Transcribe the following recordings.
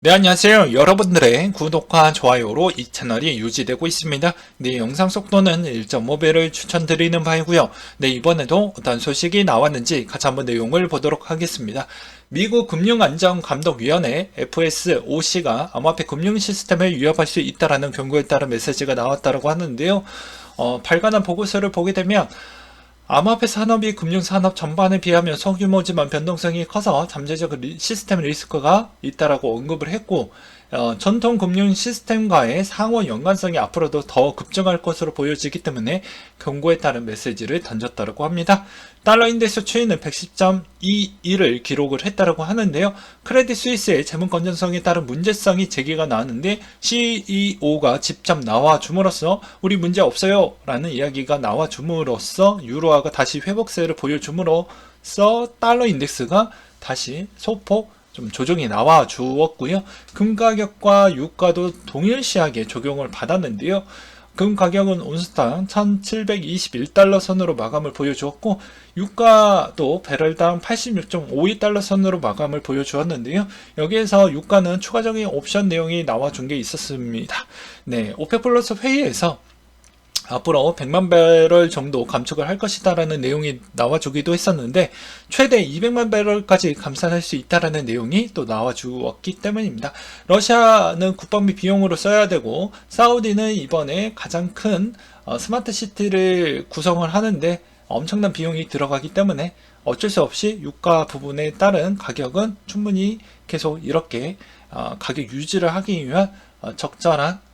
네, 안녕하세요. 여러분들의 구독과 좋아요로 이 채널이 유지되고 있습니다. 네, 영상 속도는 1.5배를 추천드리는 바이고요. 네, 이번에도 어떤 소식이 나왔는지 같이 한번 내용을 보도록 하겠습니다. 미국 금융안전감독위원회 FSOC가 암호화폐 금융 시스템을 위협할 수 있다라는 경고에 따른 메시지가 나왔다고 하는데요. 어, 발간한 보고서를 보게 되면 암호화폐 산업이 금융산업 전반에 비하면 소규모지만 변동성이 커서 잠재적 리- 시스템 리스크가 있다라고 언급을 했고 어, 전통 금융 시스템과의 상호 연관성이 앞으로도 더 급증할 것으로 보여지기 때문에 경고에 따른 메시지를 던졌다고 합니다. 달러 인덱스 추이는 110.21을 기록을 했다고 하는데요. 크레딧 스위스의 재무 건전성에 따른 문제성이 제기가 나왔는데 CEO가 직접 나와 줌으로써 우리 문제 없어요 라는 이야기가 나와 줌으로써 유로화가 다시 회복세를 보여줌으로써 달러 인덱스가 다시 소폭 좀 조정이 나와 주었고요. 금 가격과 유가도 동일시하게 적용을 받았는데요. 금 가격은 온스당 1721달러 선으로 마감을 보여주었고 유가도 배럴당 86.52달러 선으로 마감을 보여주었는데요. 여기에서 유가는 추가적인 옵션 내용이 나와준 게 있었습니다. 네, 오페 플러스 회의에서 앞으로 100만 배럴 정도 감축을 할 것이다라는 내용이 나와주기도 했었는데 최대 200만 배럴까지 감산할 수 있다라는 내용이 또 나와주었기 때문입니다. 러시아는 국방비 비용으로 써야 되고 사우디는 이번에 가장 큰 어, 스마트 시티를 구성을 하는데 엄청난 비용이 들어가기 때문에 어쩔 수 없이 유가 부분에 따른 가격은 충분히 계속 이렇게 어, 가격 유지를 하기 위한 어, 적절한 어,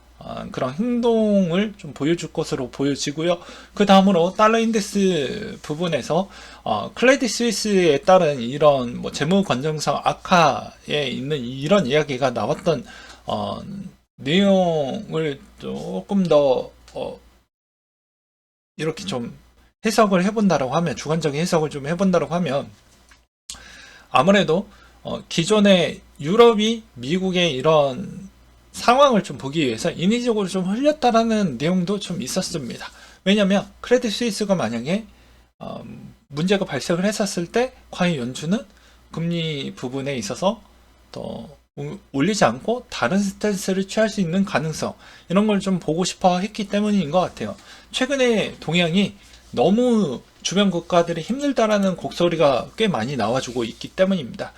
그런 행동을 좀 보여줄 것으로 보여지고요. 그 다음으로 달러 인덱스 부분에서 어, 클레디 스위스에 따른 이런 뭐 재무 건전성 악화에 있는 이런 이야기가 나왔던 어, 내용을 조금 더 어, 이렇게 좀 해석을 해본다라고 하면 주관적인 해석을 좀 해본다라고 하면 아무래도 어, 기존의 유럽이 미국의 이런 상황을 좀 보기 위해서 인위적으로 좀 흘렸다라는 내용도 좀 있었습니다. 왜냐하면 크레딧 스위스가 만약에 어, 문제가 발생을 했었을 때 과연 연준은 금리 부분에 있어서 더 우- 올리지 않고 다른 스탠스를 취할 수 있는 가능성 이런 걸 좀 보고 싶어 했기 때문인 것 같아요. 최근에 동양이 너무 주변 국가들이 힘들다라는 곡소리가 꽤 많이 나와주고 있기 때문입니다.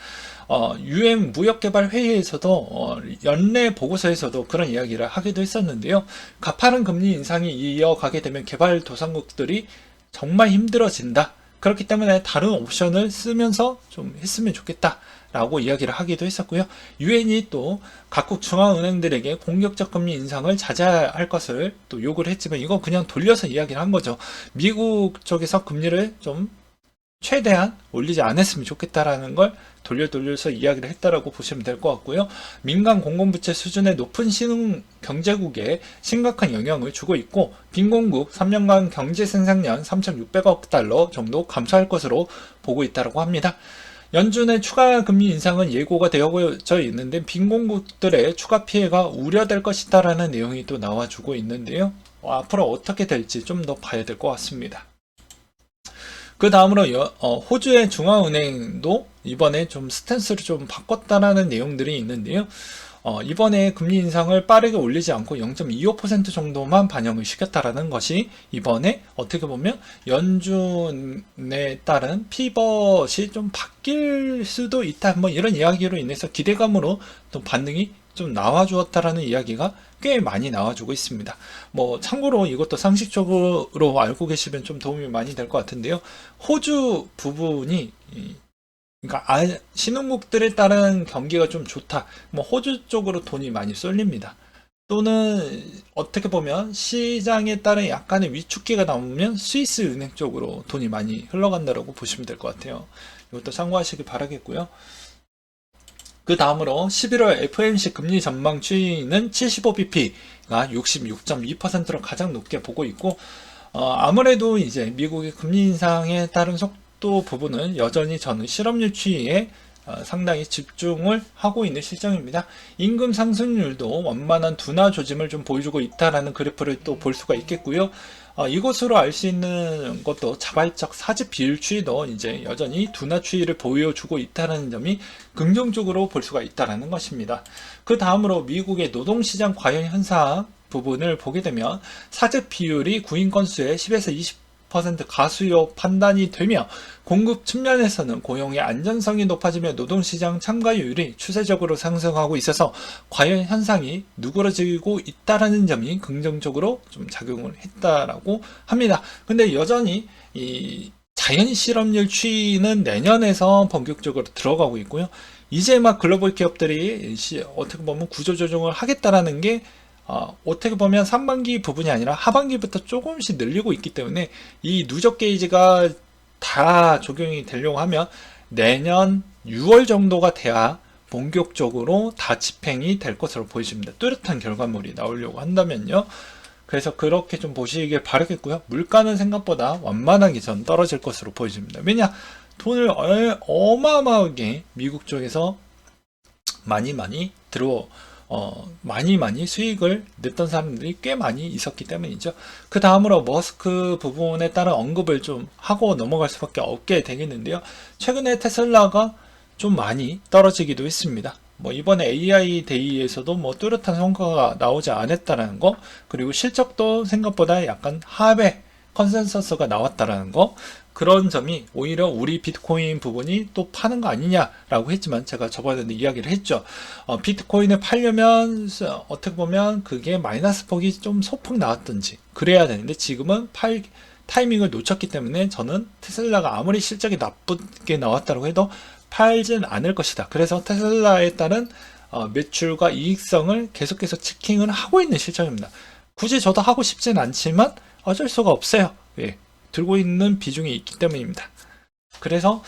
어, UN 무역개발 회의에서도 어, 연내 보고서에서도 그런 이야기를 하기도 했었는데요. 가파른 금리 인상이 이어가게 되면 개발도상국들이 정말 힘들어진다. 그렇기 때문에 다른 옵션을 쓰면서 좀 했으면 좋겠다. 라고 이야기를 하기도 했었고요. 유엔이 또 각국 중앙은행들에게 공격적 금리 인상을 자제할 것을 또 요구를 했지만 이거 그냥 돌려서 이야기를 한 거죠. 미국 쪽에서 금리를 좀 최대한 올리지 않았으면 좋겠다라는 걸 돌려 돌려서 이야기를 했다라고 보시면 될 것 같고요. 민간 공공부채 수준의 높은 신흥 경제국에 심각한 영향을 주고 있고 빈곤국 3년간 경제 생산량 3,600억 달러 정도 감소할 것으로 보고 있다고 합니다. 연준의 추가 금리 인상은 예고가 되어져 있는데 빈곤국들의 추가 피해가 우려될 것이다라는 내용이 또 나와주고 있는데요. 어, 앞으로 어떻게 될지 좀 더 봐야 될 것 같습니다. 그 다음으로 여- 어, 호주의 중앙은행도 이번에 좀 스탠스를 좀 바꿨다라는 내용들이 있는데요. 어, 이번에 금리 인상을 빠르게 올리지 않고 0.25% 정도만 반영을 시켰다라는 것이 이번에 어떻게 보면 연준에 따른 피벗이 좀 바뀔 수도 있다. 뭐 이런 이야기로 인해서 기대감으로 또 반응이 좀 나와주었다라는 이야기가 꽤 많이 나와주고 있습니다. 뭐 참고로 이것도 상식적으로 알고 계시면 좀 도움이 많이 될 것 같은데요. 호주 부분이 이- 그러니까 아, 신흥국들에 따른 경기가 좀 좋다. 뭐 호주 쪽으로 돈이 많이 쏠립니다. 또는 어떻게 보면 시장에 따른 약간의 위축기가 나오면 스위스 은행 쪽으로 돈이 많이 흘러간다라고 보시면 될 것 같아요. 이것도 참고하시기 바라겠고요. 그 다음으로 11월 FOMC 금리 전망 추이는 75bp가 66.2%로 가장 높게 보고 있고 어, 아무래도 이제 미국의 금리 인상에 따른 속도 부분은 여전히 저는 실업률 추이에 어, 상당히 집중을 하고 있는 실정입니다. 임금 상승률도 원만한 둔화 조짐을 좀 보여주고 있다라는 그래프를 또 볼 수가 있겠고요. 어, 이것으로 알 수 있는 것도 자발적 사지 비율 추이도 이제 여전히 둔화 추이를 보여주고 있다는 점이 긍정적으로 볼 수가 있다는 것입니다. 그 다음으로 미국의 노동시장 과열 현상 부분을 보게 되면 사직 비율이 구인 건수의 10에서 20% 가수요 판단이 되며 공급 측면에서는 고용의 안전성이 높아지며 노동시장 참가율이 추세적으로 상승하고 있어서 과열 현상이 누그러지고 있다라는 점이 긍정적으로 좀 작용을 했다라고 합니다. 근데 여전히 이 자연 실업률 추이는 내년에서 본격적으로 들어가고 있고요. 이제 막 글로벌 기업들이 시- 어떻게 보면 구조조정을 하겠다라는 게 어, 어떻게 보면 상반기 부분이 아니라 하반기부터 조금씩 늘리고 있기 때문에 이 누적 게이지가 다 적용이 되려고 하면 내년 6월 정도가 돼야 본격적으로 다 집행이 될 것으로 보여집니다. 뚜렷한 결과물이 나오려고 한다면요. 그래서 그렇게 좀 보시길 바라겠고요. 물가는 생각보다 완만하게 전 떨어질 것으로 보여집니다. 왜냐? 돈을 어- 어마어마하게 미국 쪽에서 많이 많이 들어 어, 많이 많이 수익을 냈던 사람들이 꽤 많이 있었기 때문이죠. 그 다음으로 머스크 부분에 따른 언급을 좀 하고 넘어갈 수밖에 없게 되겠는데요. 최근에 테슬라가 좀 많이 떨어지기도 했습니다. 뭐 이번에 AI 데이에서도 뭐 뚜렷한 성과가 나오지 않았다라는 거, 그리고 실적도 생각보다 약간 하회 컨센서스가 나왔다라는 거, 그런 점이 오히려 우리 비트코인 부분이 또 파는 거 아니냐라고 했지만 제가 저번에도 이야기를 했죠. 어, 비트코인을 팔려면 서- 어떻게 보면 그게 마이너스 폭이 좀 소폭 나왔든지 그래야 되는데 지금은 팔 타이밍을 놓쳤기 때문에 저는 테슬라가 아무리 실적이 나쁘게 나왔다고 해도 팔진 않을 것이다. 그래서 테슬라에 따른 어, 매출과 이익성을 계속해서 체킹을 하고 있는 실정입니다. 굳이 저도 하고 싶진 않지만 어쩔 수가 없어요. 예, 들고 있는 비중이 있기 때문입니다. 그래서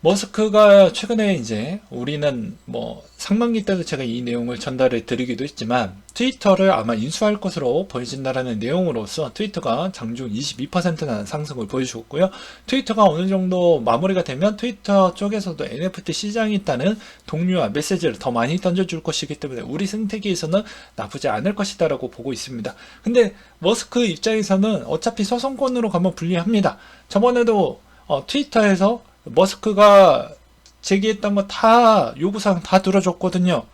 머스크가 최근에 이제 우리는 뭐 상반기 때도 제가 이 내용을 전달해 드리기도 했지만 트위터를 아마 인수할 것으로 보여진다라는 내용으로서 트위터가 장중 22%나 상승을 보여주었고요. 트위터가 어느 정도 마무리가 되면 트위터 쪽에서도 NFT 시장이 있다는 동료와 메시지를 더 많이 던져줄 것이기 때문에 우리 생태계에서는 나쁘지 않을 것이다라고 보고 있습니다. 근데 머스크 입장에서는 어차피 소송권으로 가면 불리합니다. 저번에도 어, 트위터에서 머스크가 제기했던 거 다 요구사항 다 들어줬거든요.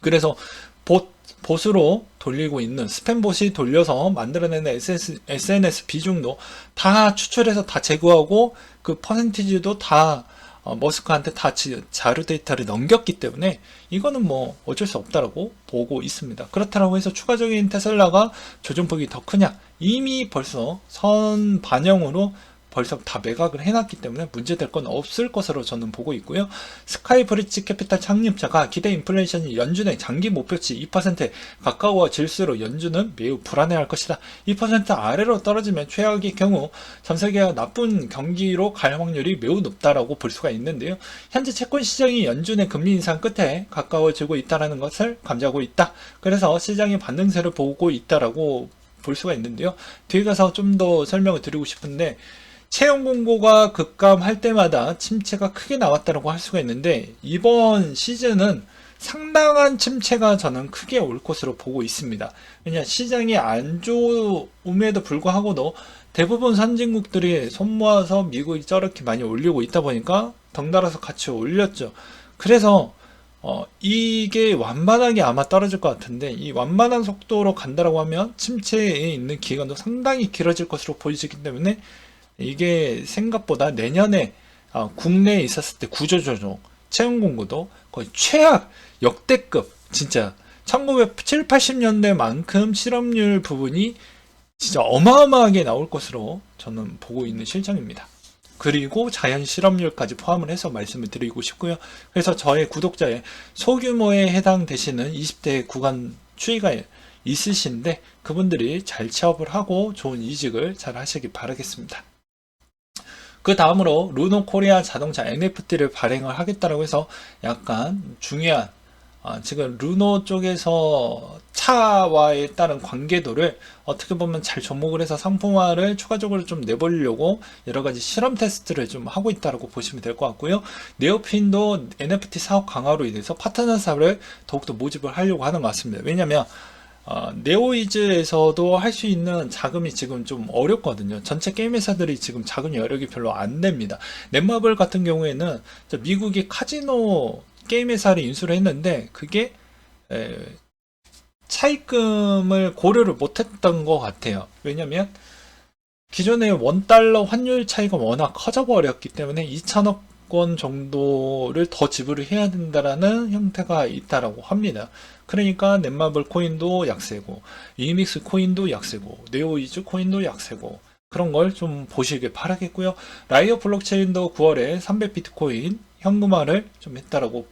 그래서 봇, 봇으로 돌리고 있는 스팸봇이 돌려서 만들어내는 SS, SNS 비중도 다 추출해서 다 제거하고 그 퍼센티지도 다 어, 머스크한테 다 지- 자료 데이터를 넘겼기 때문에 이거는 뭐 어쩔 수 없다라고 보고 있습니다. 그렇다고 해서 추가적인 테슬라가 조정폭이 더 크냐? 이미 벌써 선 반영으로 벌써 다 매각을 해놨기 때문에 문제될 건 없을 것으로 저는 보고 있고요. 스카이 브릿지 캐피탈 창립자가 기대 인플레이션이 연준의 장기 목표치 2%에 가까워질수록 연준은 매우 불안해할 것이다. 2% 아래로 떨어지면 최악의 경우 전 세계가 나쁜 경기로 갈 확률이 매우 높다라고 볼 수가 있는데요. 현재 채권 시장이 연준의 금리 인상 끝에 가까워지고 있다는 것을 감지하고 있다. 그래서 시장의 반등세를 보고 있다라고 볼 수가 있는데요. 뒤에 가서 좀 더 설명을 드리고 싶은데 채용 공고가 급감할 때마다 침체가 크게 나왔다고 할 수가 있는데 이번 시즌은 상당한 침체가 저는 크게 올 것으로 보고 있습니다. 왜냐 시장이 안 좋음에도 불구하고도 대부분 선진국들이 손 모아서 미국이 저렇게 많이 올리고 있다 보니까 덩달아서 같이 올렸죠. 그래서 어, 이게 완만하게 아마 떨어질 것 같은데 이 완만한 속도로 간다라고 하면 침체에 있는 기간도 상당히 길어질 것으로 보이기 때문에 이게 생각보다 내년에 아, 국내에 있었을 때 구조조정, 채용 공고도 거의 최악, 역대급, 진짜 1970, 80년대만큼 실업률 부분이 진짜 어마어마하게 나올 것으로 저는 보고 있는 실정입니다. 그리고 자연 실업률까지 포함을 해서 말씀을 드리고 싶고요. 그래서 저의 구독자의 소규모에 해당되시는 20대 구간 추이가 있으신데 그분들이 잘 취업을 하고 좋은 이직을 잘 하시기 바라겠습니다. 그 다음으로 루노 코리아 자동차 NFT를 발행을 하겠다라고 해서 약간 중요한 아, 지금 루노 쪽에서 차와에 따른 관계도를 어떻게 보면 잘 접목을 해서 상품화를 추가적으로 좀 내보려고 여러 가지 실험 테스트를 좀 하고 있다고 보시면 될 것 같고요. 네오핀도 NFT 사업 강화로 인해서 파트너 사업을 더욱더 모집을 하려고 하는 것 같습니다. 왜냐면 어, 네오이즈에서도 할 수 있는 자금이 지금 좀 어렵거든요. 전체 게임 회사들이 지금 자금 여력이 별로 안 됩니다. 넷마블 같은 경우에는 저 미국의 카지노 게임 회사를 인수를 했는데 그게 에, 차입금을 고려를 못했던 것 같아요. 왜냐면 기존의 원달러 환율 차이가 워낙 커져버렸기 때문에 2천억 원 정도를 더 지불을 해야 된다라는 형태가 있다라고 합니다. 그러니까 넷마블 코인도 약세고 이믹스 코인도 약세고 네오이즈 코인도 약세고 그런 걸 좀 보시길 바라겠고요. 라이어 블록체인도 9월에 300 비트코인 현금화를 좀 했다라고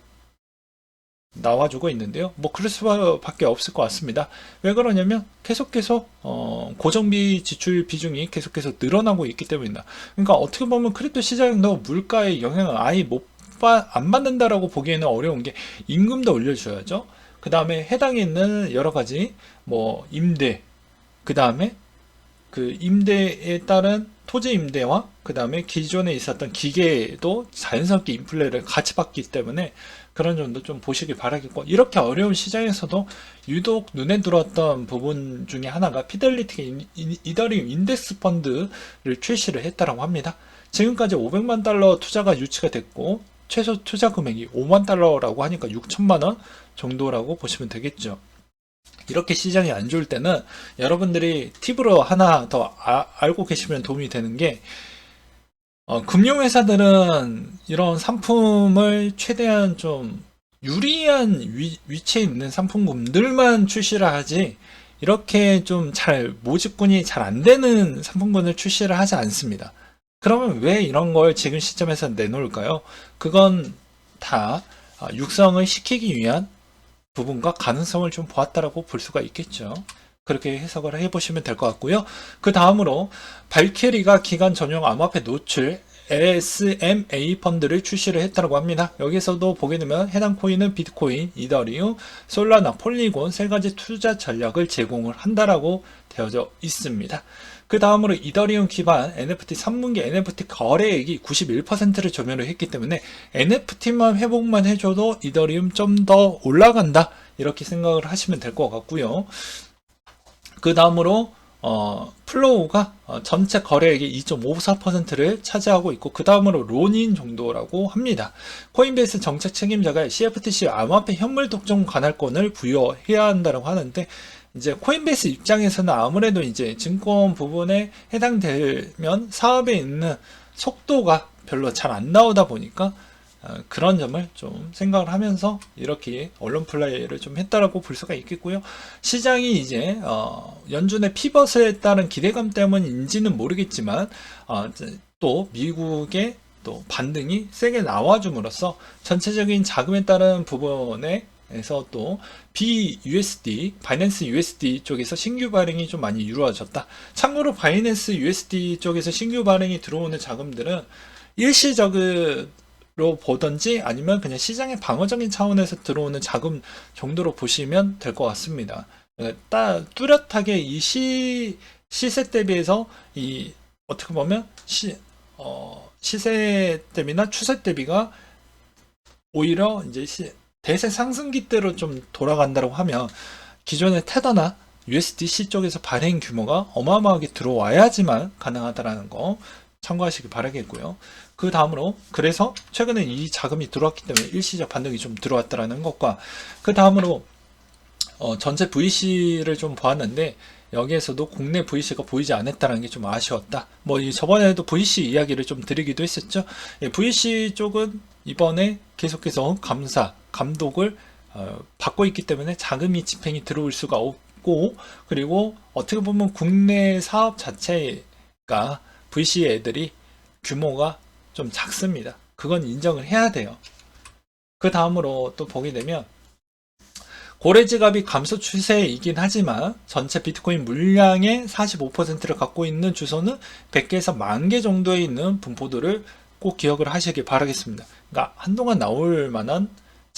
나와주고 있는데요. 뭐 그럴 수밖에 없을 것 같습니다. 왜 그러냐면 계속해서 어, 고정비 지출 비중이 계속해서 늘어나고 있기 때문이다. 그러니까 어떻게 보면 크립토 시장도 물가의 영향을 아예 못 바, 안 받는다라고 보기에는 어려운 게 임금도 올려줘야죠. 그 다음에 해당에 있는 여러 가지 뭐 임대, 그 다음에 그 임대에 따른 토지 임대와 그 다음에 기존에 있었던 기계도 자연스럽게 인플레를 같이 받기 때문에 그런 점도 좀 보시길 바라겠고 이렇게 어려운 시장에서도 유독 눈에 들어왔던 부분 중에 하나가 인- 이더리움 인덱스 펀드를 출시를 했다라고 합니다. 지금까지 500만 달러 투자가 유치가 됐고 최소 투자 금액이 5만 달러라고 하니까 6천만 원 정도라고 보시면 되겠죠. 이렇게 시장이 안 좋을 때는 여러분들이 팁으로 하나 더 아- 알고 계시면 도움이 되는 게 어, 금융회사들은 이런 상품을 최대한 좀 유리한 위, 위치에 있는 상품군들만 출시를 하지 이렇게 좀 잘 모집군이 잘 안 되는 상품군을 출시를 하지 않습니다. 그러면 왜 이런 걸 지금 시점에서 내놓을까요? 그건 다 아, 육성을 시키기 위한 부분과 가능성을 좀 보았다라고 볼 수가 있겠죠. 그렇게 해석을 해보시면 될 것 같고요. 그 다음으로 발키리가 기간 전용 암호화폐 노출 SMA 펀드를 출시를 했다고 합니다. 여기서도 보게 되면 해당 코인은 비트코인, 이더리움, 솔라나, 폴리곤 세 가지 투자 전략을 제공을 한다라고 되어져 있습니다. 그 다음으로 이더리움 기반 NFT 3분기 NFT 거래액이 91%를 점유를 했기 때문에 NFT만 회복만 해줘도 이더리움 좀 더 올라간다 이렇게 생각을 하시면 될 것 같고요. 그 다음으로 어, 플로우가 어, 전체 거래액의 2.54%를 차지하고 있고 그 다음으로 론인 정도라고 합니다. 코인베이스 정책 책임자가 CFTC 암호화폐 현물 독점 관할권을 부여해야 한다고 하는데 이제 코인베이스 입장에서는 아무래도 이제 증권 부분에 해당되면 사업에 있는 속도가 별로 잘 안 나오다 보니까 어, 그런 점을 좀 생각을 하면서 이렇게 언론 플레이를 좀 했다라고 볼 수가 있겠고요. 시장이 이제 어, 연준의 피벗에 따른 기대감 때문인지는 모르겠지만 어, 또 미국의 또 반등이 세게 나와줌으로써 전체적인 자금에 따른 부분에 에서 또 BUSD, 바이낸스 USD 쪽에서 신규 발행이 좀 많이 이루어졌다. 참고로 바이낸스 USD 쪽에서 신규 발행이 들어오는 자금들은 일시적으 로 보던지 아니면 그냥 시장의 방어적인 차원에서 들어오는 자금 정도로 보시면 될 것 같습니다. 예, 따, 뚜렷하게 이 시, 시세 대비해서 이 어떻게 보면 시, 어, 시세 대비나 추세 대비가 오히려 이제 시, 대세 상승기대로 좀 돌아간다고 하면 기존의 테더나 USDC 쪽에서 발행 규모가 어마어마하게 들어와야지만 가능하다라는 거 참고하시기 바라겠고요. 그 다음으로 그래서 최근에 이 자금이 들어왔기 때문에 일시적 반등이 좀 들어왔다라는 것과 그 다음으로 어, 전체 VC를 좀 보았는데 여기에서도 국내 VC가 보이지 않았다는 게 좀 아쉬웠다. 뭐이 저번에도 VC 이야기를 좀 드리기도 했었죠. 예, VC 쪽은 이번에 계속해서 감사, 감독을 어, 받고 있기 때문에 자금이 집행이 들어올 수가 없고 그리고 어떻게 보면 국내 사업 자체가 VC 애들이 규모가 좀 작습니다. 그건 인정을 해야 돼요. 그 다음으로 또 보게 되면 고래 지갑이 감소 추세이긴 하지만 전체 비트코인 물량의 45%를 갖고 있는 주소는 100개에서 10,000개 정도에 있는 분포도를 꼭 기억을 하시길 바라겠습니다. 그러니까 한동안 나올 만한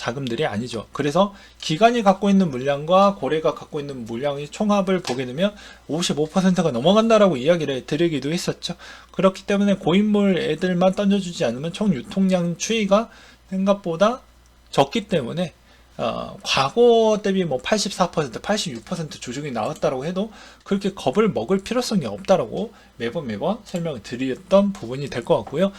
자금들이 아니죠. 그래서 기관이 갖고 있는 물량과 고래가 갖고 있는 물량의 총합을 보게 되면 55%가 넘어간다라고 이야기를 드리기도 했었죠. 그렇기 때문에 고인물 애들만 던져주지 않으면 총 유통량 추이가 생각보다 적기 때문에 어, 과거 대비 뭐 84%, 86% 조정이 나왔다고 해도 그렇게 겁을 먹을 필요성이 없다라고 매번 매번 설명을 드렸던 부분이 될 것 같고요.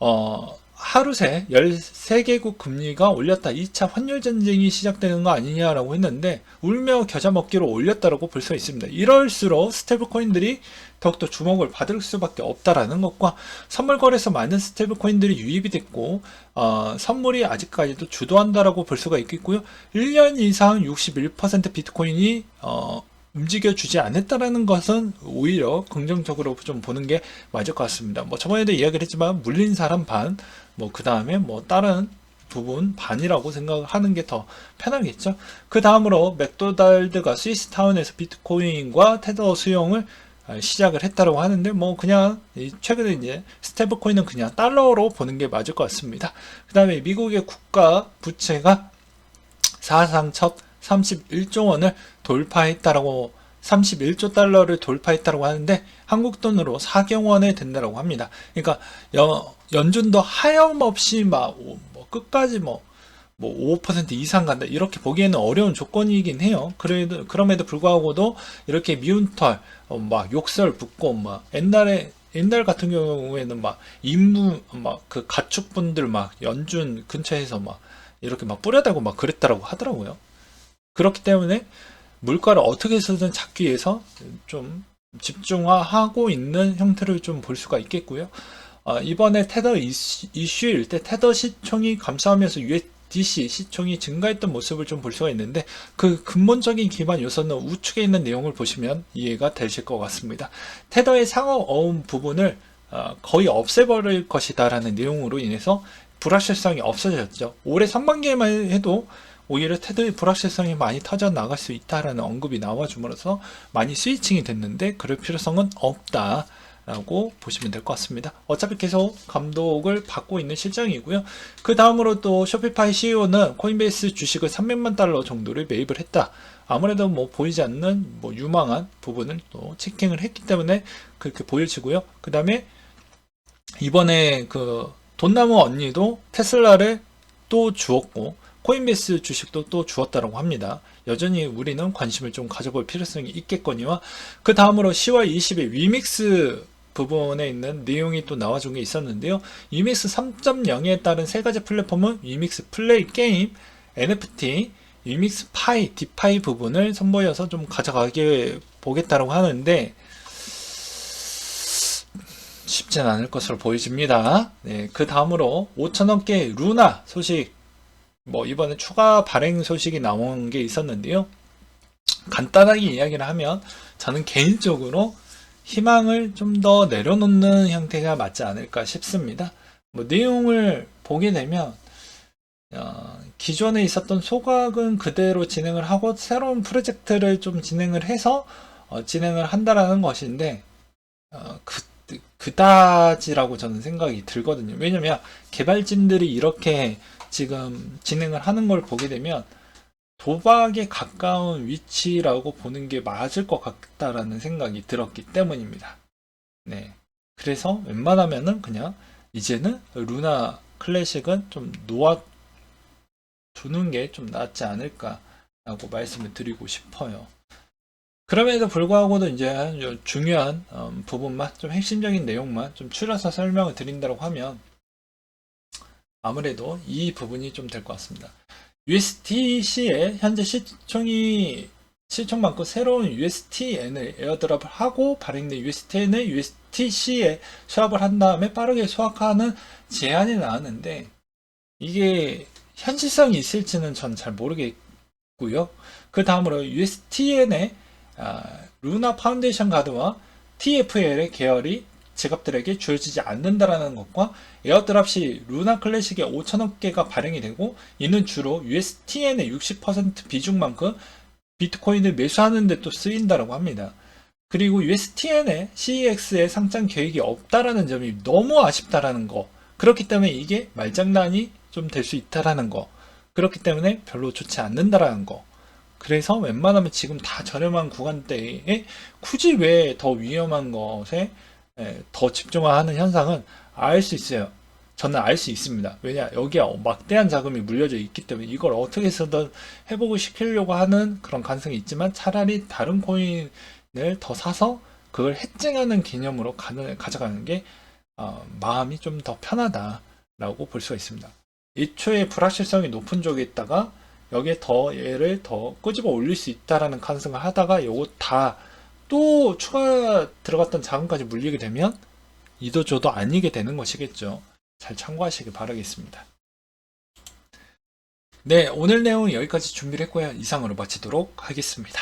어, 하루 새 13개국 금리가 올렸다. 2차 환율 전쟁이 시작되는 거 아니냐라고 했는데 울며 겨자 먹기로 올렸다라고 볼 수 있습니다. 이럴수록 스테이블 코인들이 더욱더 주목을 받을 수밖에 없다라는 것과 선물 거래에서 많은 스테이블 코인들이 유입이 됐고 어, 선물이 아직까지도 주도한다라고 볼 수가 있겠고요. 1년 이상 61% 비트코인이 어, 움직여주지 않았다라는 것은 오히려 긍정적으로 좀 보는 게 맞을 것 같습니다. 뭐 저번에도 이야기를 했지만 물린 사람 반, 뭐 그 다음에 뭐 다른 부분 반이라고 생각하는 게 더 편하겠죠. 그 다음으로 맥도날드가 스위스타운에서 비트코인과 테더 수용을 아, 시작을 했다고 하는데 뭐 그냥 이 최근에 이제 스테이블 코인은 그냥 달러로 보는 게 맞을 것 같습니다. 그 다음에 미국의 국가 부채가 사상 첫 31조 원을 돌파했다라고 31조 달러를 돌파했다고 하는데 한국 돈으로 4경 원에 된다라고 합니다. 그러니까 연, 연준도 하염없이 막 뭐 끝까지 뭐 뭐 5% 이상 간다 이렇게 보기에는 어려운 조건이긴 해요. 그래도 그럼에도 불구하고도 이렇게 미운 털, 어, 막 욕설 붙고 막 옛날에 옛날 같은 경우에는 막 인무 막 그 가축분들 막 연준 근처에서 막 이렇게 막 뿌려대고 막 그랬다라고 하더라고요. 그렇기 때문에 물가를 어떻게 해서든 잡기 위해서 좀 집중화하고 있는 형태를 좀 볼 수가 있겠고요. 어, 이번에 테더 이슈- 이슈 일 때 테더 시총이 감소하면서 USDC 시총이 증가했던 모습을 좀 볼 수가 있는데 그 근본적인 기반 요소는 우측에 있는 내용을 보시면 이해가 되실 것 같습니다. 테더의 상호 어음 부분을 어, 거의 없애버릴 것이다라는 내용으로 인해서 불확실성이 없어졌죠. 올해 상반기에만 해도 오히려 테더의 불확실성이 많이 터져 나갈 수 있다라는 언급이 나와줌으로써 많이 스위칭이 됐는데 그럴 필요성은 없다 라고 보시면 될 것 같습니다. 어차피 계속 감독을 받고 있는 실정이고요. 그 다음으로 또 쇼피파이 CEO는 코인베이스 주식을 300만 달러 정도를 매입을 했다. 아무래도 뭐 보이지 않는 뭐 유망한 부분을 또 체킹을 했기 때문에 그렇게 보여지고요. 그 다음에 이번에 그 돈나무 언니도 테슬라를 또 주었고 코인베이스 주식도 또 주었다라고 합니다. 여전히 우리는 관심을 좀 가져볼 필요성이 있겠거니와 그 다음으로 10월 20일 위믹스 부분에 있는 내용이 또 나와준 게 있었는데요. 위믹스 3.0에 따른 세 가지 플랫폼은 위믹스 플레이 게임, NFT, 위믹스 파이, 디파이 부분을 선보여서 좀 가져가게 보겠다라고 하는데 쉽진 않을 것으로 보여집니다. 네, 그 다음으로 5천억 개 루나 소식 뭐 이번에 추가 발행 소식이 나온 게 있었는데요. 간단하게 이야기를 하면 저는 개인적으로 희망을 좀 더 내려놓는 형태가 맞지 않을까 싶습니다. 뭐 내용을 보게 되면 어, 기존에 있었던 소각은 그대로 진행을 하고 새로운 프로젝트를 좀 진행을 해서 어, 진행을 한다라는 것인데 어, 그, 그다지라고 저는 생각이 들거든요. 왜냐면 개발진들이 이렇게 지금 진행을 하는 걸 보게 되면 도박에 가까운 위치라고 보는 게 맞을 것 같다라는 생각이 들었기 때문입니다. 네. 그래서 웬만하면은 그냥 이제는 루나 클래식은 좀 놓아 두는 게 좀 낫지 않을까라고 말씀을 드리고 싶어요. 그럼에도 불구하고도 이제 중요한 음, 부분만 좀 핵심적인 내용만 좀 추려서 설명을 드린다고 하면 아무래도 이 부분이 좀 될 것 같습니다. USTC의 현재 시총이 시총 많고 새로운 USTN을 에어드랍을 하고 발행된 USTN을 USTC에 수합을 한 다음에 빠르게 수확하는 제안이 나왔는데 이게 현실성이 있을지는 전 잘 모르겠고요. 그 다음으로 USTN의 아, 루나 파운데이션 가드와 TFL의 계열이 지갑들에게 주어지지 않는다라는 것과 에어드랍 시 루나 클래식의 5천억 개가 발행이 되고 이는 주로 USTN의 60% 비중만큼 비트코인을 매수하는 데 또 쓰인다라고 합니다. 그리고 USTN의 CEX의 상장 계획이 없다라는 점이 너무 아쉽다라는 거. 그렇기 때문에 이게 말장난이 좀 될 수 있다라는 거. 그렇기 때문에 별로 좋지 않는다라는 거. 그래서 웬만하면 지금 다 저렴한 구간대에 굳이 왜 더 위험한 것에 예, 더 집중하는 현상은 알 수 있어요. 저는 알 수 있습니다. 왜냐 여기에 막대한 자금이 물려져 있기 때문에 이걸 어떻게 해서든 회복을 시키려고 하는 그런 가능성이 있지만 차라리 다른 코인을 더 사서 그걸 해증하는 개념으로 가는, 가져가는 게 어, 마음이 좀 더 편하다라고 볼 수가 있습니다. 애초에 불확실성이 높은 쪽에 있다가 여기에 더 얘를 더 끄집어 올릴 수 있다라는 가능성을 하다가 요거 다 또 추가 들어갔던 자금까지 물리게 되면 이도 저도 아니게 되는 것이겠죠. 잘 참고하시기 바라겠습니다. 네, 오늘 내용 여기까지 준비를 했고요. 이상으로 마치도록 하겠습니다.